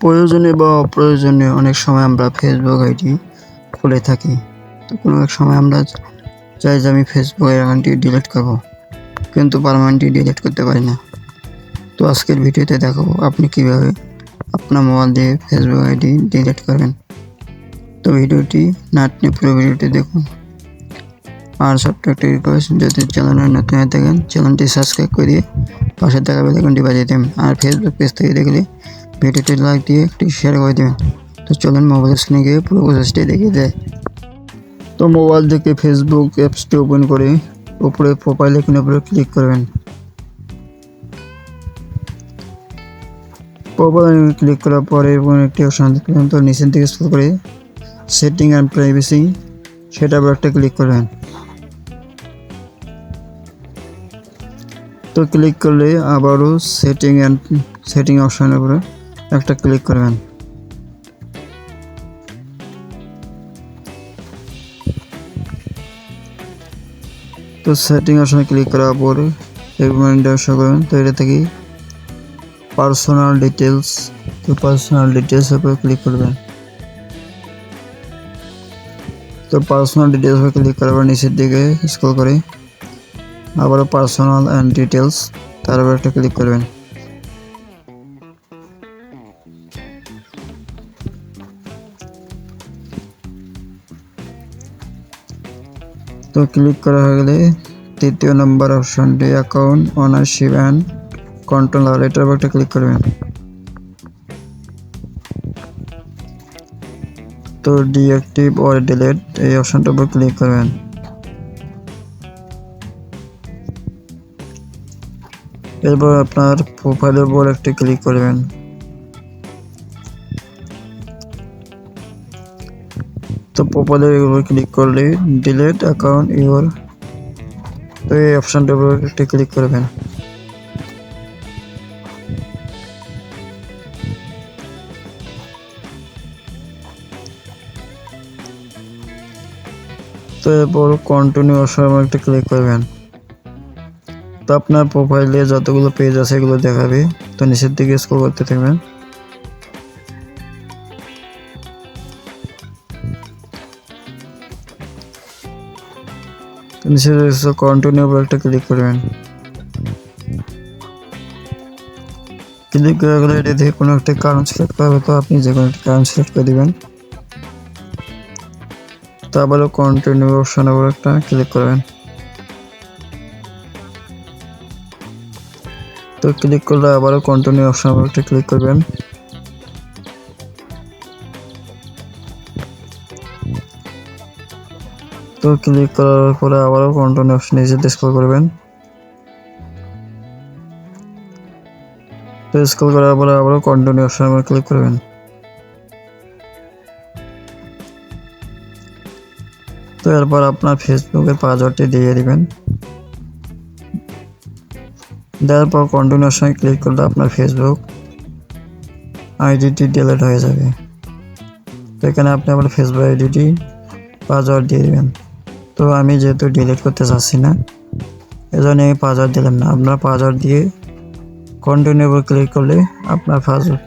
প্রয়োজনে বা অপ্রয়োজনে অনেক সময় আমরা ফেসবুক আইডি খুলে থাকি। তো কোনো এক সময় আমরা চাই যে আমি ফেসবুক অ্যাকাউন্টটি ডিলিট করব, কিন্তু পারমানেন্টলি ডিলিট করতে পারি না। তো আজকের ভিডিওতে দেখাবো আপনি কীভাবে আপনার মোবাইল দিয়ে ফেসবুক আইডি ডিলিট করবেন। তো ভিডিওটি নাটনি পুরো ভিডিওটি দেখুন। আর ছোট্ট একটি রিকোয়েস্ট যদি চ্যানেলে নতুন হয়ে থাকেন চ্যানেলটি সাবস্ক্রাইব করে দিয়ে পাশে থাকা বেলাইকনটি বাজিয়ে দেবেন আর ফেসবুক পেজ থেকে দেখলে ভিডিওটি লাইক দিয়ে একটি শেয়ার করে দেবেন। তো চলুন মোবাইল স্ক্রিনে গিয়ে পুরো প্রসেসটি দেখিয়ে দেয় তো মোবাইল থেকে ফেসবুক অ্যাপসটি ওপেন করে উপরে প্রোফাইল আইকনের উপরে ক্লিক করবেন। প্রোফাইল ক্লিক করার পরে এবং একটি অপশন দেখবেন তো নিচের দিকে স্ক্রল করে সেটিং অ্যান্ড প্রাইভেসি সেটা আবার একটা ক্লিক করবেন। তো ক্লিক করলে আবারও সেটিং অ্যান্ড সেটিং অপশনের উপরে একটা ক্লিক করবেন। তো সেটিং অপশনে ক্লিক করার পরে আশা করবেন। তো এটা থেকে পার্সোনাল ডিটেলস তো পার্সোনাল ডিটেলস উপরে ক্লিক করবেন। তো পার্সোনাল ডিটেলস উপরে ক্লিক করার পর নিচের দিকে স্ক্রল করে, আবারও পার্সোনাল অ্যান্ড ডিটেলস তার উপর একটা ক্লিক করবেন। তো ক্লিক করা গেলে তৃতীয় নম্বর অপশনটি অ্যাকাউন্ট ওনারশিপ অ্যান্ড কন্ট্রোলার এটার উপর একটা ক্লিক করবেন। তো ডিঅ্যাক্টিভ অর ডিলেট এই অপশনটার উপর ক্লিক করবেন। এরপর আপনার প্রোফাইলের উপর একটি ক্লিক করবেন। তো প্রোফাইলের উপর ক্লিক করলে ডিলেট অ্যাকাউন্ট ইউর তো এই অপশনটার উপর একটি ক্লিক করবেন। তো এরপর কন্টিনিউ অপশন একটা ক্লিক করবেন। তো আপনার প্রোফাইলে যতগুলো পেজ আছে এগুলো দেখাবে। তো নিচের দিকে স্ক্রল করতে থাকবেন। নিচে কন্টিনিউ উপর একটা ক্লিক করবেন। ক্লিক করে গেলে এটা থেকে কোনো একটা কারণ সিলেক্ট করা হবে, তো আপনি যে কোনো একটা কারণ সিলেক্ট করে দেবেন। তো আবারও কন্টিনিউ অপশন আবার একটা ক্লিক করবেন। তো ক্লিক করলে আবারও কন্টিনিউ অপশন আবার একটা ক্লিক করবেন। তো ক্লিক করার পরে আবারও কন্টিনিউ অপশন নিচে স্ক্রল করবেন। তো স্ক্রল করার পরে আবারও কন্টিনিউ অপশন আবার ক্লিক করবেন। তো এরপর আপনার ফেসবুকের পাসওয়ার্ডটি দিয়ে দিবেন। দেওয়ার পর কন্টিনিউ অপশনে ক্লিক করলে আপনার ফেসবুক আইডিটি ডিলিট হয়ে যাবে। তো এখানে আপনি আপনার ফেসবুক আইডিটি পাসওয়ার্ড দিয়ে দেবেন। তো আমি যেহেতু ডিলিট করতে চাচ্ছি না, এজন্য আমি পাসওয়ার্ড দিলাম না। আপনার পাসওয়ার্ড দিয়ে কন্টিনিউ ক্লিক করলে আপনার পাসওয়ার্ড